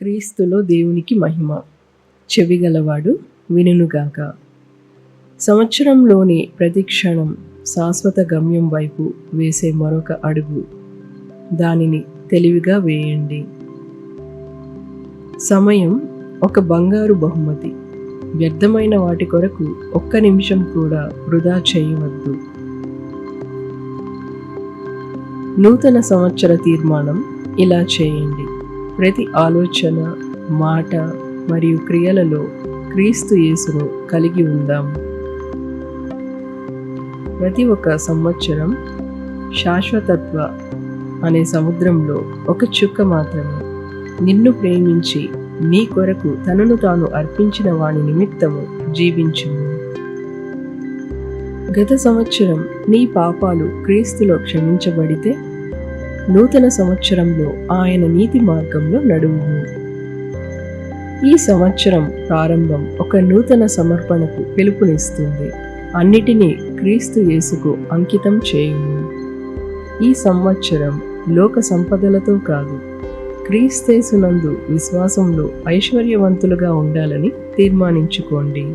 క్రీస్తులో దేవునికి మహిమ. చెవిగలవాడు వినుగాక సంవత్సరంలోని ప్రతి క్షణం శాశ్వత గమ్యం వైపు వేసే మరొక అడుగు. దానిని తెలివిగా వేయండి. సమయం ఒక బంగారు బహుమతి. వ్యర్థమైన వాటి కొరకు ఒక్క నిమిషం కూడా వృధా చేయవద్దు. నూతన సంవత్సర తీర్మానం ఇలా చేయండి. ప్రతి ఆలోచన మాట మరియు క్రియలలో క్రీస్తు యేసును కలిగి ఉందాం. ప్రతి ఒక్క సంవత్సరం శాశ్వతత్వ అనే సముద్రంలో ఒక చుక్క మాత్రమే. నిన్ను ప్రేమించి నీ కొరకు తనను తాను అర్పించిన వాని నిమిత్తము జీవించుము. గత సంవత్సరం నీ పాపాలు క్రీస్తులో క్షమించబడితే నూతన సంవత్సరంలో ఆయన నీతి మార్గంలో నడువు ఈ సంవత్సరం ప్రారంభం ఒక నూతన సమర్పణకు పిలుపునిస్తుంది. అన్నిటినీ క్రీస్తు యేసుకు అంకితం చేయుము. ఈ సంవత్సరం లోక సంపదలతో కాదు క్రీస్తేసునందు విశ్వాసంలో ఐశ్వర్యవంతులుగా ఉండాలని తీర్మానించుకోండి.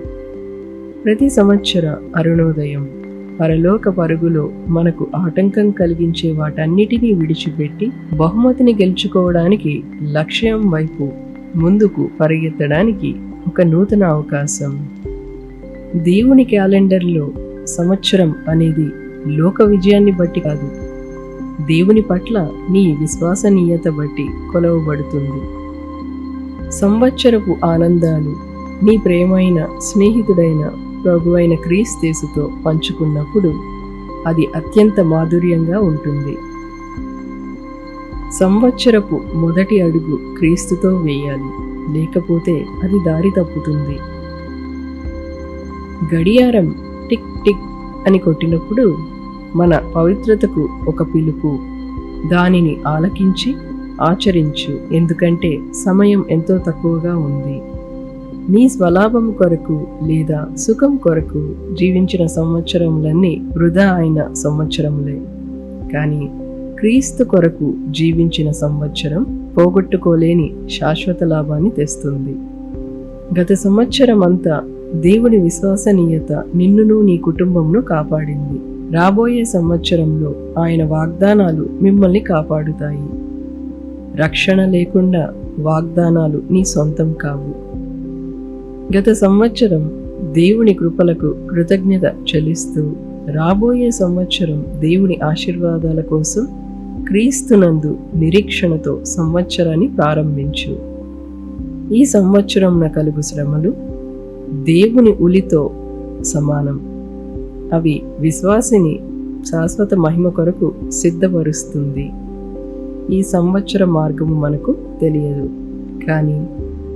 ప్రతి సంవత్సర అరుణోదయం పరలోక పరుగులో మనకు ఆటంకం కలిగించే వాటన్నిటినీ విడిచిపెట్టి బహుమతిని గెలుచుకోవడానికి లక్ష్యం వైపు ముందుకు పరిగెత్తడానికి ఒక నూతన అవకాశం. దేవుని క్యాలెండర్లో సంవత్సరం అనేది లోక విజయాన్ని బట్టి కాదు. దేవుని పట్ల నీ విశ్వసనీయత బట్టి కొలవబడుతుంది. సంవత్సరపు ఆనందాలు నీ ప్రేమైన స్నేహితుడైన ప్రభు అయిన క్రీస్తేసుతో పంచుకున్నప్పుడు అది అత్యంత మాధుర్యంగా ఉంటుంది. సంవత్సరపు మొదటి అడుగు క్రీస్తుతో వేయాలి లేకపోతే అది దారి తప్పుతుంది. గడియారం టిక్ టిక్ అని కొట్టినప్పుడు మన పవిత్రతకు ఒక పిలుపు దానిని ఆలకించి ఆచరించు ఎందుకంటే సమయం ఎంతో తక్కువగా ఉంది. నీ స్వలాభం కొరకు లేదా సుఖం కొరకు జీవించిన సంవత్సరములన్నీ వృధా అయిన సంవత్సరములే. కానీ క్రీస్తు కొరకు జీవించిన సంవత్సరం పోగొట్టుకోలేని శాశ్వత లాభాన్ని తెస్తుంది. గత సంవత్సరం అంతా దేవుని విశ్వసనీయత నిన్నును నీ కుటుంబంను కాపాడింది. రాబోయే సంవత్సరంలో ఆయన వాగ్దానాలు మిమ్మల్ని కాపాడుతాయి. రక్షణ లేకుండా వాగ్దానాలు నీ సొంతం కావు. గత సంవత్సరం దేవుని కృపలకు కృతజ్ఞత చెల్లిస్తూ రాబోయే సంవత్సరం దేవుని ఆశీర్వాదాల కోసం క్రీస్తునందు నిరీక్షణతో సంవత్సరాన్ని ప్రారంభించు. ఈ సంవత్సరం కలుగు శ్రమలు దేవుని ఉలితో సమానం. అవి విశ్వాసిని శాశ్వత మహిమ కొరకు సిద్ధపరుస్తుంది. ఈ సంవత్సర మార్గము మనకు తెలియదు. కానీ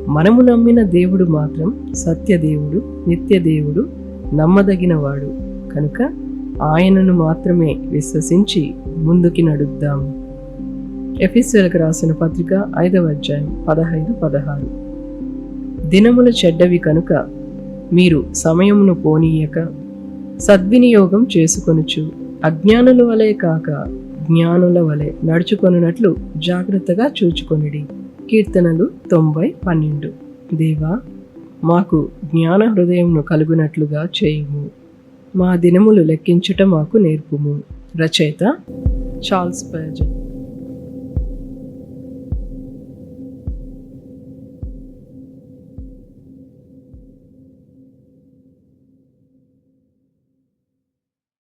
మనము నమ్మిన దేవుడు మాత్రం సత్యదేవుడు నిత్యదేవుడు నమ్మదగినవాడు. కనుక ఆయనను మాత్రమే విశ్వసించి ముందుకి నడుద్దాం. ఎఫీసీలకు రాసిన పత్రిక ఐదవ అధ్యాయం పదహైదు పదహారు. దినముల చెడ్డవి కనుక మీరు సమయమును పోనీయక సద్వినియోగం చేసుకొనుచు అజ్ఞానుల వలె కాక జ్ఞానుల వలె నడుచుకొనున్నట్లు జాగ్రత్తగా చూచుకొనిడి. కీర్తనలు తొంభై పన్నెండు. దేవా మాకు జ్ఞాన హృదయంను కలుగునట్లుగా చేయుము. మా దినములు లెక్కించుట మాకు నేర్పుము. రచయిత చార్ల్స్ పర్జన్